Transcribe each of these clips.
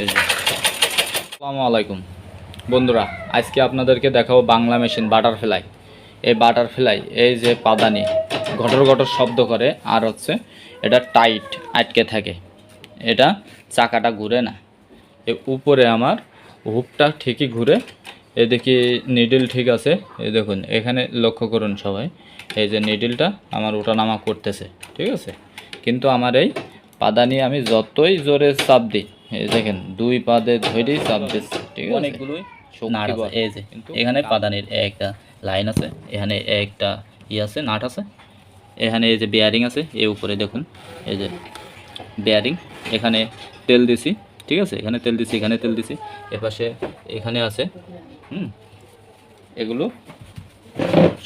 এই যে। আসসালামু আলাইকুম। বন্ধুরা, আজকে আপনাদেরকে দেখাবো বাংলা মেশিন বাটারফ্লাই। এই বাটারফ্লাই, এই যে পাদানি, ঘটর ঘটর শব্দ করে, আর হচ্ছে এটা টাইট, আটকে থাকে। এটা চাকাটা ঘুরে না। এ উপরে আমার হুপটা ঠিকই ঘুরে। এ দেখি নিডল ঠিক আছে। এই দেখুন, এখানে লক্ষ্য করুন সবাই। এই যে নিডলটা আমার ওঠানামা করতেছে, ঠিক আছে? কিন্তু আমার এই পাদানি আমি যতই জোরে চাপ দিই এই দেখেন দুই পাদে ধরেই চাপ দিচ্ছে ঠিক আছে? অনেকগুলোই নাট আছে। এই যে এখানে পাদানির একটা লাইন আছে এখানে একটা ই আছে নাট আছে এখানে এই যে বেয়ারিং আছে এই উপরে দেখুন এই যে বেয়ারিং এখানে তেল দিছি ঠিক আছে? এখানে তেল দিছি এখানে তেল দিছি এপাশে এখানে আছে হুম এগুলো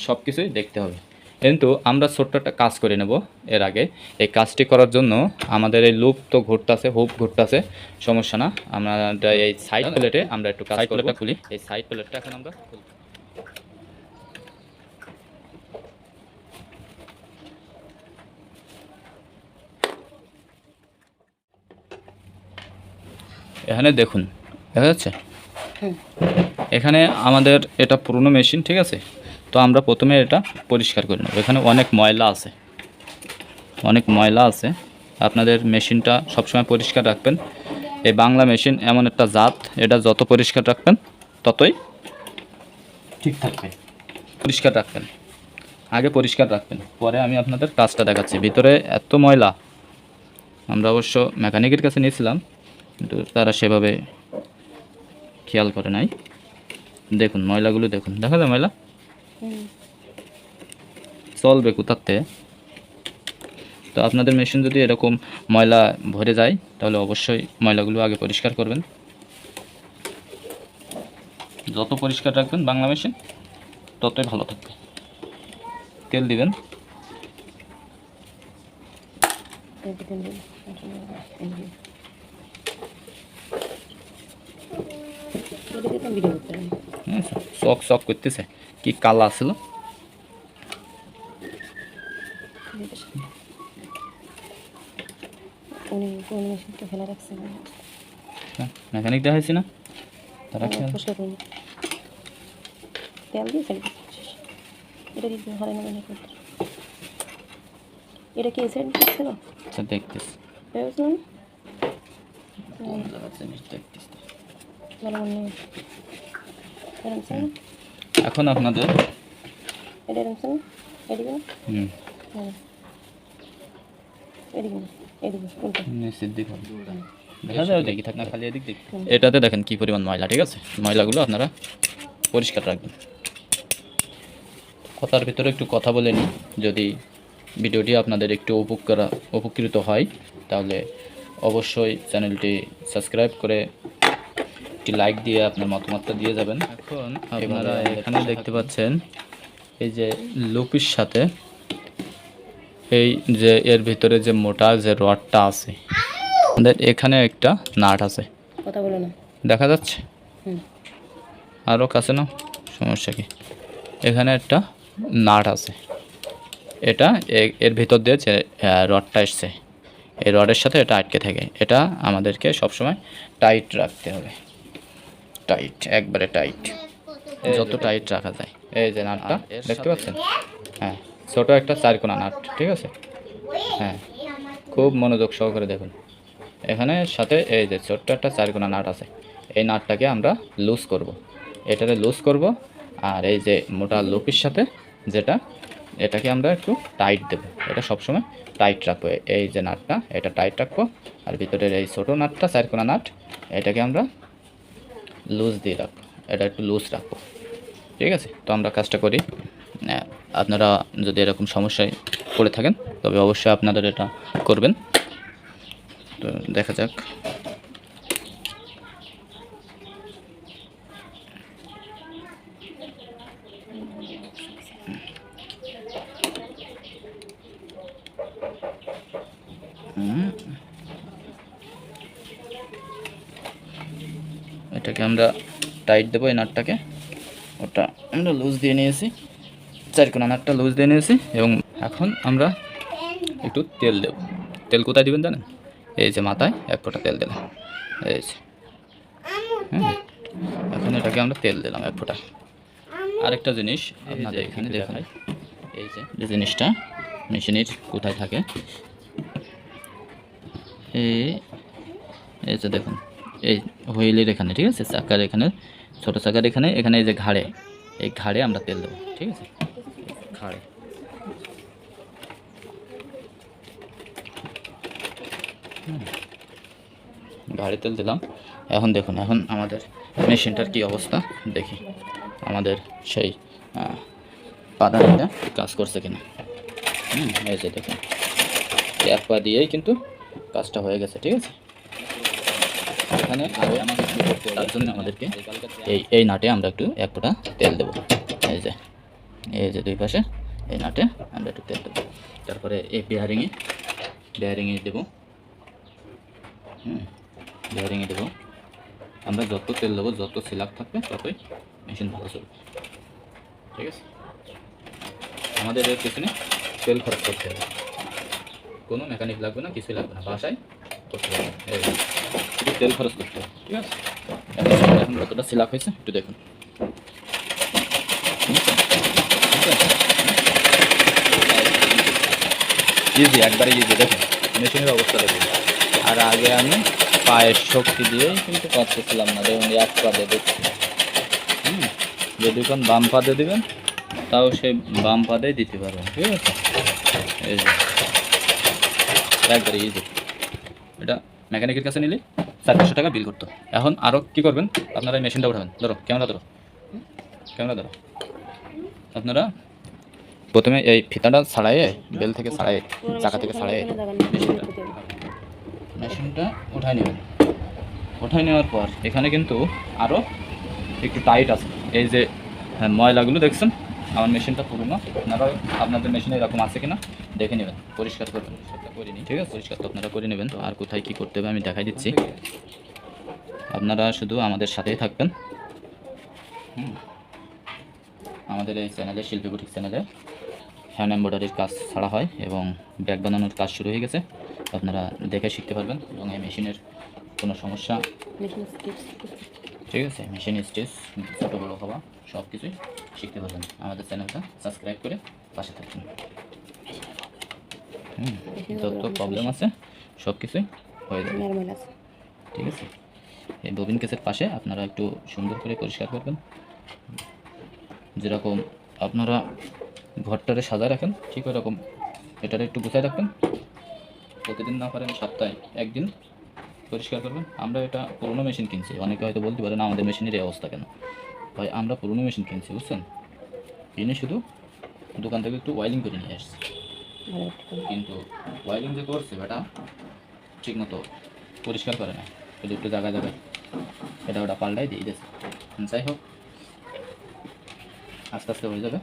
সব কিছুই দেখতে হবে। কিন্তু আমরা ছোট্ট একটা কাজ করে নেব এর আগে। এই কাজটি করার জন্য আমাদের এই লুপ তো ঘুরতেছে হুপ ঘুরতেছে সমস্যা না। আমরা এই সাইড প্লেটে আমরা একটু কাজ প্লেটটা খুলি। এই সাইড প্লেটটা এখন আমরা খুলব। এখানে দেখুন দেখা যাচ্ছে? এখানে আমাদের এটা পুরনো মেশিন ঠিক আছে? তো আমরা প্রথমে এটা পরিষ্কার করে নেব। এখানে অনেক ময়লা আছে। অনেক ময়লা আছে। আপনাদের মেশিনটা সবসময় পরিষ্কার রাখবেন। এই বাংলা মেশিন এমন একটা জাত এটা যত পরিষ্কার রাখবেন ততই ঠিক থাকবে। পরিষ্কার রাখবেন। আগে পরিষ্কার রাখবেন। পরে আমি আপনাদের কাজটা দেখাচ্ছি। ভিতরে এত ময়লা আমরা অবশ্য মেকানিকের কাছে নিয়েছিলাম কিন্তু তারা সেভাবে খেয়াল করে নাই। দেখুন ময়লাগুলো দেখুন। দেখা যায় ময়লা? চলবে কোথাতে তো আপনাদের মেশিন যদি এরকম ময়লা ভরে যায়, তাহলে অবশ্যই ময়লাগুলো আগে পরিষ্কার করবেন। যত পরিষ্কার রাখবেন বাংলা মেশিন ততই ভালো থাকবে। তেল দিবেন। চক চক করতেছে। কি কালা ছিল? মেকানিক না তারা খেয়াল পরিষ্কার করুন তেল দিয়ে ফেলে এটা হারে না মনে করতে এটা কি না? আচ্ছা দেখতেছি। ভালো মনে ছিল? না? এখন আপনাদের হ্যাঁ। এটাতে দেখেন কি পরিমাণ ময়লা ঠিক আছে? ময়লাগুলো আপনারা পরিষ্কার রাখবেন। কথার ভিতরে একটু কথা বলে নিই। যদি ভিডিওটি আপনাদের একটু উপকার উপকৃত হয় তাহলে অবশ্যই চ্যানেলটি সাবস্ক্রাইব করে একটি লাইক দিয়ে আপনার মতামতটা দিয়ে যাবেন। এখন আপনারা এখানে দেখতে পাচ্ছেন এই যে লুপির সাথে এই যে এর ভিতরে যে মোটা যে রডটা আছে আমাদের এখানে একটা নাট আছে। কথা বলো না। দেখা যাচ্ছে? আরও কাছে না সমস্যা কি? এখানে একটা নাট আছে। এটা এর ভিতর দিয়ে যে রডটা এসছে। এই রডের সাথে এটা আটকে থাকে। এটা আমাদেরকে সবসময় টাইট রাখতে হবে। টাইট একবারে টাইট যত টাইট রাখা যায়। এই যে নাটটা দেখতে পাচ্ছেন? হ্যাঁ ছোটো একটা চারকোনা নাট ঠিক আছে? হ্যাঁ খুব মনোযোগ সহকারে দেখুন। এখানে সাথে এই যে ছোট্ট একটা চারকোনা নাট আছে। এই নাটটাকে আমরা লুজ করব। এটাতে লুজ করব আর এই যে মোটা লুপির সাথে যেটা এটাকে আমরা একটু টাইট দেব। এটা সবসময় টাইট রাখব। এই যে নাটটা এটা টাইট রাখব। আর ভিতরের এই ছোটো নাটটা চারকোনা নাট এটাকে আমরা লুজ দিয়ে রাখো। এটা একটু লুজ রাখো। ঠিক আছে? তো আমরা কাজটা করি। আপনারা যদি এরকম সমস্যায় পড়ে থাকেন, তবে অবশ্যই আপনাদের এটা করবেন। তো দেখা যাক। এটাকে আমরা টাইট দেবো এই নাটটাকে ওটা আমরা লুজ দিয়ে নিয়েছি। চারকোনা নাটটা লুজ দিয়ে নিয়েছি এবং এখন আমরা একটু তেল দেব। তেল কোথায় দিবেন জানেন? এই যে মাথায় এক ফোঁটা তেল দিলাম। এই যে। হ্যাঁ এখন এটাকে আমরা তেল দিলাম এক ফোঁটা। আরেকটা জিনিস আপনাদের এখানে দেখাই। এই যে যে জিনিসটা মেশিনের কোথায় থাকে? এই যে দেখুন। এই হুইলের এখানে, ঠিক আছে? চাকার এখানে, ছোটো চাকার এখানে এখানে এই যে ঘাড়ে, এই ঘাড়ে আমরা তেল দেবো, ঠিক আছে? ঘাড়ে। ঘাড়ে তেল দিলাম। এখন দেখুন, এখন আমাদের মেশিনটার কি অবস্থা? দেখি। আমাদের সেই পাদানিটা কাজ করছে কিনা। হুম, এই যে দেখুন। এক পা দিয়েই কিন্তু কাজটা হয়ে গেছে, ঠিক আছে? এখানে আরও? তার জন্য আমাদেরকে এই এই নাটে আমরা একটু এক ফোঁটা তেল দেবো। এই যে এই যে দুই পাশে এই নাটে আমরা একটু তেল দেবো। তারপরে এই বিয়ারিংয়ে বিয়ারিংয়ে দেবো। হুম বিয়ারিংয়ে দেবো। আমরা যত তেল দেবো যত সিলাক থাকবে ততই মেশিন ভালো চলবে। ঠিক আছে? আমাদের এর পিছনে তেল খরচ করতে হবে। কোনো মেকানিক লাগবে না কিছুই লাগবে না। বাসায় করতে হবে। তেল খরচ করতে হবে। ঠিক আছে? এখন কতটা সিলাক হয়েছে, একটু দেখুন। ইজি একবারে ইজি দেখুন, মেশিনের অবস্থা দেখুন। আর আগে আমি পায়ের শক্তি দিয়েই কিন্তু করতেছিলাম না, দেখুন, এক পা দিয়ে হুম, যদি কোন বাম পাতে দিবেন, তাও সে বাম পাতেই দিতে পারবেন, ঠিক আছে? এই যে, একবারে ইজি এটা মেকানিকের কাছে নিলে চারশো টাকা বিল করতো। এখন আরও কী করবেন? আপনারা এই মেশিনটা উঠাবেন। ধরো ক্যামেরা ধরো। ক্যামেরা ধরো। আপনারা প্রথমে এই ফিতাটা ছাড়াইয়ে বেল থেকে ছাড়াই চাকা থেকে ছাড়াই মেশিনটা মেশিনটা উঠাই নেবেন। উঠাই নেওয়ার পর এখানে কিন্তু আরও একটু টাইট আছে। এই যে হ্যাঁ, ময়লাগুলো দেখছেন? আমার মেশিনটা পুরনো। আপনারা আপনাদের মেশিনে এরকম আছে কিনা? দেখে নেবেন। পরিষ্কার করবেন সেটা করে নিন। ঠিক আছে। পরিষ্কার তো আপনারা করে নেবেন তো আর কোথায় কী করতে হবে আমি দেখাই দিচ্ছি। আপনারা শুধু আমাদের সাথেই থাকবেন। হুম। আমাদের এই চ্যানেলে শিল্পী বুটিক চ্যানেলে হ্যান্ড এম্ব্রয়ডারির কাজ ছাড়া হয় এবং ব্যাগ বানানোর কাজ শুরু হয়ে গেছে। আপনারা দেখে শিখতে পারবেন এবং এই মেশিনের কোনো সমস্যা। ঠিক আছে মেশিন স্টেজ ছোটো বড়ো হওয়া সব কিছুই শিখতে পারবেন। আমাদের চ্যানেলটা সাবস্ক্রাইব করে পাশে থাকবেন। যত প্রবলেম আছে সব কিছুই হয়ে যাবে। ঠিক আছে? এই ববিন কেসের পাশে আপনারা একটু সুন্দর করে পরিষ্কার করবেন। যেরকম আপনারা ঘরটারে সাজায় রাখেন ঠিক ওরকম এটারে একটু গুছায় রাখবেন। প্রতিদিন না পারেন সপ্তাহে একদিন পরিষ্কার করবেন। আমরা এটা পুরনো মেশিন কিনছি। অনেকে হয়তো বলতে পারেন আমাদের মেশিনের এই অবস্থা কেন? ভাই আমরা পুরনো মেশিন কিনছি বুঝছেন? কিনে শুধু দোকান থেকে একটু ওয়াইলিং করে নিয়ে আসছি। কিন্তু ওয়াইলিং যে করছে বেটা ঠিক মতো পরিষ্কার করে না। শুধু একটু জায়গায় জায়গায় এটা ওটা পাল্টাই দিয়ে দিয়েছে। যাই হোক, আস্তে আস্তে হয়ে যাবে।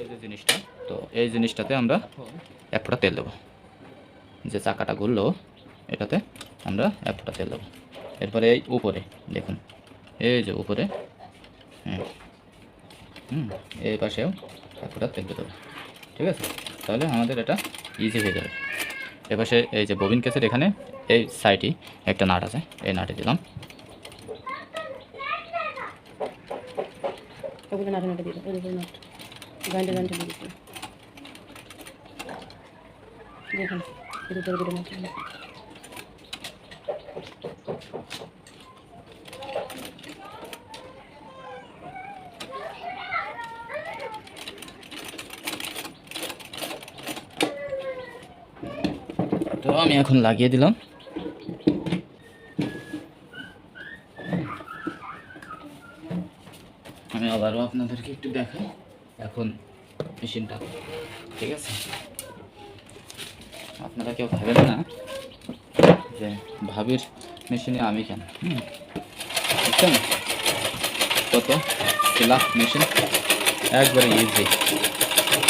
এই যে জিনিসটা, তো এই জিনিসটাতে আমরা এক ফোঁটা তেল দেবো। যে চাকাটা ঘুরলো, এটাতে আমরা এক ফোঁটা তেল দেবো। এরপরে এই উপরে, দেখুন, এই যে উপরে, হুম হুম, এই পাশেও এক ফোঁটা তেল দেবো। ঠিক আছে? তাহলে আমাদের এটা ইজি হয়ে যাবে। এপাশে এই যে ববিন কেসের এখানে, এই সাইডে একটা নাট আছে, এই নাটে দিলাম। ওগুলো নাটে নাটে দিয়ে দাও ওই উপরে নাট গান্ডে গান্ডে দিয়ে দিচ্ছি দেখুন এর উপরে দুটো নাট তো আমি এখন লাগিয়ে দিলাম। আমি আবারও আপনাদেরকে একটু দেখাই, এখন মেশিনটা, ঠিক আছে? আপনারা কেউ ভাবেন না যে ভাবির মেশিনে আমি কেন বুঝছেন? কত? লাখ মেশিন, একবারে ইজি